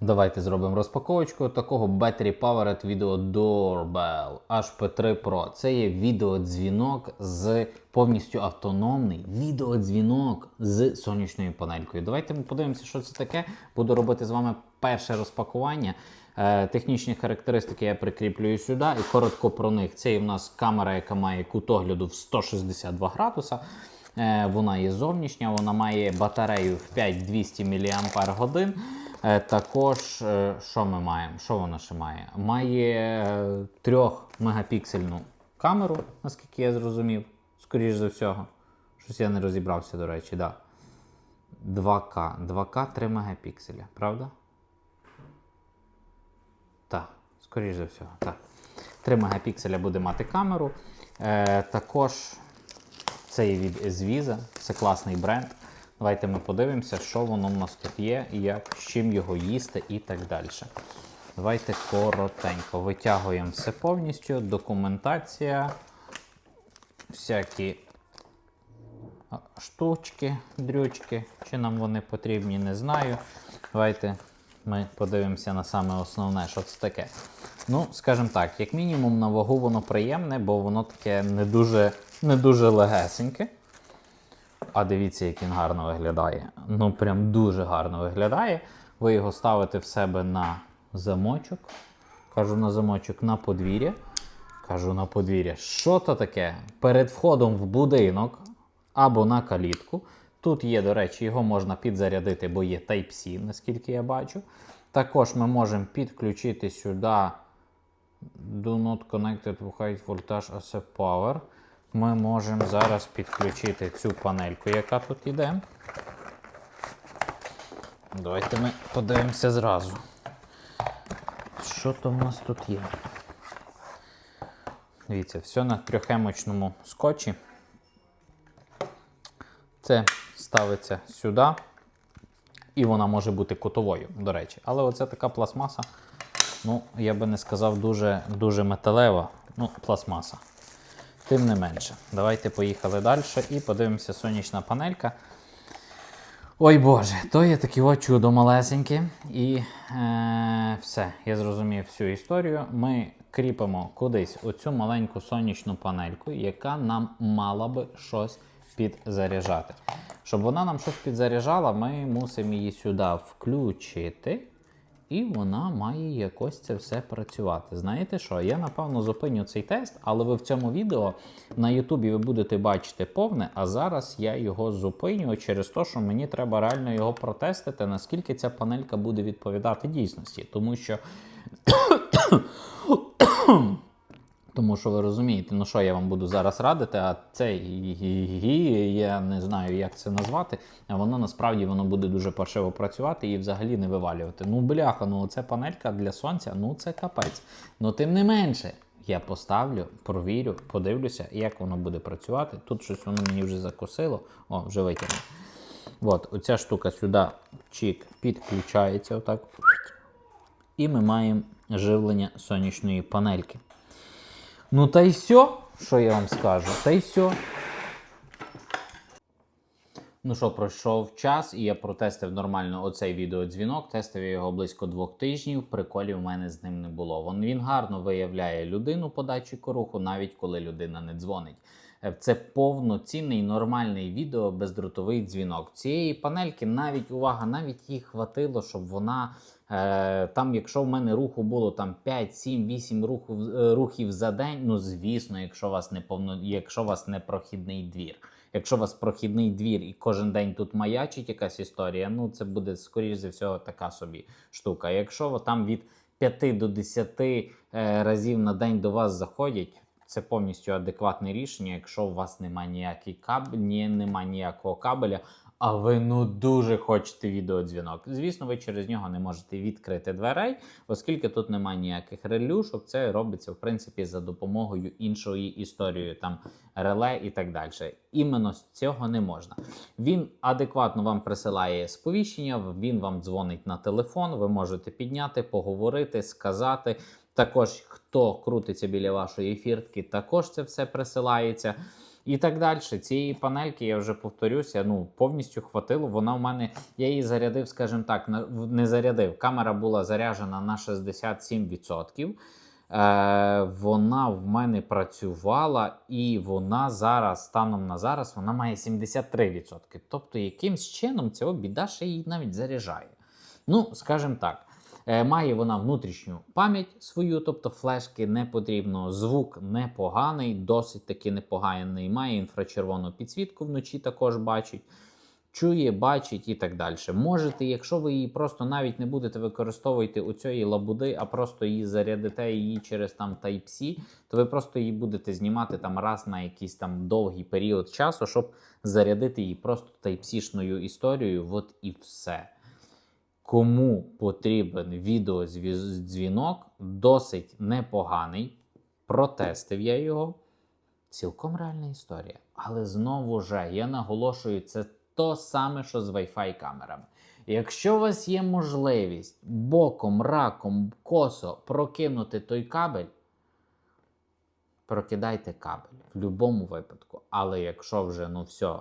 Давайте зробимо розпаковочку такого Battery Powered Video Doorbell HP3 Pro. Це є відеодзвінок з повністю автономний відеодзвінок з сонячною панелькою. Давайте ми подивимося, що це таке. Буду робити з вами перше розпакування. Е, Технічні характеристики я прикріплюю сюди і коротко про них. Це є в нас камера, яка має кут огляду в 162 градуса. Е, Вона є зовнішня, вона має батарею в 5200 мАч. Е, Також, е, що ми маємо? Що вона ще має? Має 3 мегапіксельну камеру, наскільки я зрозумів, скоріш за всього. Щось я не розібрався, до речі, да. 2К. 2К 3 мегапікселя, правда? Так, скоріш за всього. Так. 3 мегапікселя буде мати камеру. Е, також це є від Звіза, це класний бренд. Давайте ми подивимося, що воно в нас тут є, як, з чим його їсти і так далі. Давайте коротенько витягуємо все повністю. Документація, всякі штучки, дрючки, чи нам вони потрібні, не знаю. Давайте ми подивимося на саме основне, що це таке. Ну, скажімо так, як мінімум на вагу воно приємне, бо воно таке не дуже, не дуже легесеньке. А дивіться, як він гарно виглядає. Ну, прям дуже гарно виглядає. Ви його ставите в себе на замочок. Кажу на замочок на подвір'я. Кажу на подвір'я. Що то таке? Перед входом в будинок або на калітку. Тут є, до речі, його можна підзарядити, бо є Type-C, наскільки я бачу. Також ми можемо підключити сюди Do not connected to high voltage AC power. Ми можемо зараз підключити цю панельку, яка тут іде. Давайте ми подивимося зразу. Що то в нас тут є? Дивіться, все на трьохемочному скотчі. Це ставиться сюди. І вона може бути кутовою, до речі. Але оце така пластмаса. Ну, я би не сказав дуже, дуже металева. Ну, пластмаса. Тим не менше. Давайте поїхали далі і подивимося сонячна панелька. Ой Боже, то є таке о чудо малесеньке. І е, все, я зрозумів всю історію. Ми кріпимо кудись оцю маленьку сонячну панельку, яка нам мала би щось підзаряджати. Щоб вона нам щось підзаряджала, ми мусимо її сюди включити. І вона має якось це все працювати. Знаєте що? Я напевно зупиню цей тест, але ви в цьому відео на Ютубі ви будете бачити повне, а зараз я його зупиню через те, що мені треба реально його протестити, наскільки ця панелька буде відповідати дійсності. Тому що. Тому що ви розумієте, ну що я вам буду зараз радити, а це гі-гі-гі, я не знаю, як це назвати. А воно насправді воно буде дуже паршиво працювати і взагалі не вивалювати. Ну, бляха, ну це панелька для сонця, ну це капець. Ну тим не менше, я поставлю, провірю, подивлюся, як воно буде працювати. Тут щось воно мені вже закосило. О, вже витягнув. От, оця штука сюди чик підключається. отак. І ми маємо живлення сонячної панельки. Ну та й все, що я вам скажу, та й все. Ну що, пройшов час, і я протестив нормально оцей відеодзвінок. Тестив я його близько двох тижнів. Приколів в мене з ним не було. Він гарно виявляє людину подачі коруху, навіть коли людина не дзвонить. Е, Це повноцінний нормальний відео бездротовий дзвінок. Цієї панельки навіть увага, навіть їй хватило, щоб вона е, там, якщо в мене руху було там 5, 7, 8 рухів, рухів за день. Ну звісно, якщо у вас не повно, якщо у вас не прохідний двір. Якщо у вас прохідний двір і кожен день тут маячить якась історія, ну це буде скоріш за всього така собі штука. Якщо там від 5 до 10 е, разів на день до вас заходять. Це повністю адекватне рішення, якщо у вас немає ніякий кабель, ні, немає ніякого кабеля, а ви ну дуже хочете відеодзвінок. Звісно, ви через нього не можете відкрити дверей, оскільки тут немає ніяких релюшок. Це робиться в принципі за допомогою іншої історії, там реле і так далі. Іменно з цього не можна. Він адекватно вам присилає сповіщення, він вам дзвонить на телефон. Ви можете підняти, поговорити, сказати. Також хто крутиться біля вашої фіртки, також це все присилається. І так далі. Цієї панельки, я вже повторюся, ну повністю хватило. Вона в мене, я її зарядив, скажімо так, не зарядив. Камера була заряджена на 67%. Е, вона в мене працювала, і вона зараз, станом на зараз, вона має 73%. Тобто, якимсь чином цього біда ще її навіть заряджає. Ну, скажімо так. Е, Має вона внутрішню пам'ять свою, тобто флешки не потрібно. Звук непоганий, досить таки непоганий. Має інфрачервону підсвітку вночі також бачить. Чує, бачить і так далі. Можете, якщо ви її просто навіть не будете використовувати у цієї лабуди, а просто її зарядите її через там Type-C, то ви просто її будете знімати там раз на якийсь там довгий період часу, щоб зарядити її просто Type-C-шною історією. От і все. Кому потрібен відеодзвінок, досить непоганий. Протестив я його. Цілком реальна історія. Але знову ж, я наголошую, це то саме, що з Wi-Fi камерами. Якщо у вас є можливість боком, раком, косо прокинути той кабель, прокидайте кабель в будь-якому випадку. Але якщо вже ну все,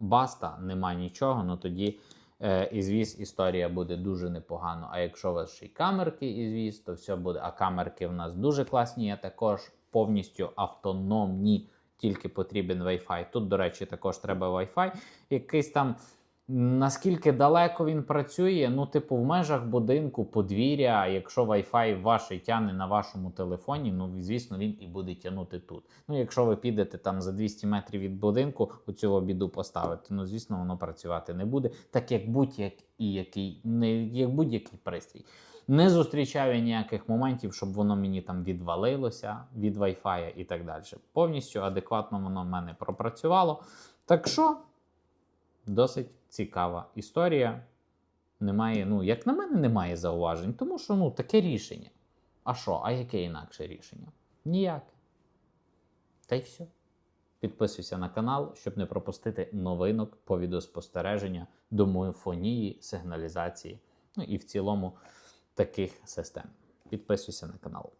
баста, нема нічого, ну тоді е, звіс, історія буде дуже непогано. А якщо у вас ще й камерки ізвіз, то все буде. А камерки в нас дуже класні, Я також повністю автономні, тільки потрібен Wi-Fi. Тут, до речі, також треба Wi-Fi. Якийсь там. Наскільки далеко він працює, ну, типу, в межах будинку, подвір'я, якщо Wi-Fi ваш тягне на вашому телефоні, ну, звісно, він і буде тягнути тут. Ну, якщо ви підете там за 200 метрів від будинку, у цього біду поставити, ну, звісно, воно працювати не буде, так як будь-який який, не як будь-який пристрій. Не зустрічаю ніяких моментів, щоб воно мені там відвалилося від Wi-Fi і так далі. Повністю адекватно воно в мене пропрацювало. Так що досить цікава історія. Немає, ну, як на мене, немає зауважень, тому що ну, таке рішення. А що? А яке інакше рішення? Ніяке. Та й все. Підписуйся на канал, щоб не пропустити новинок по відеоспостереження, домофонії, сигналізації, ну і в цілому таких систем. Підписуйся на канал.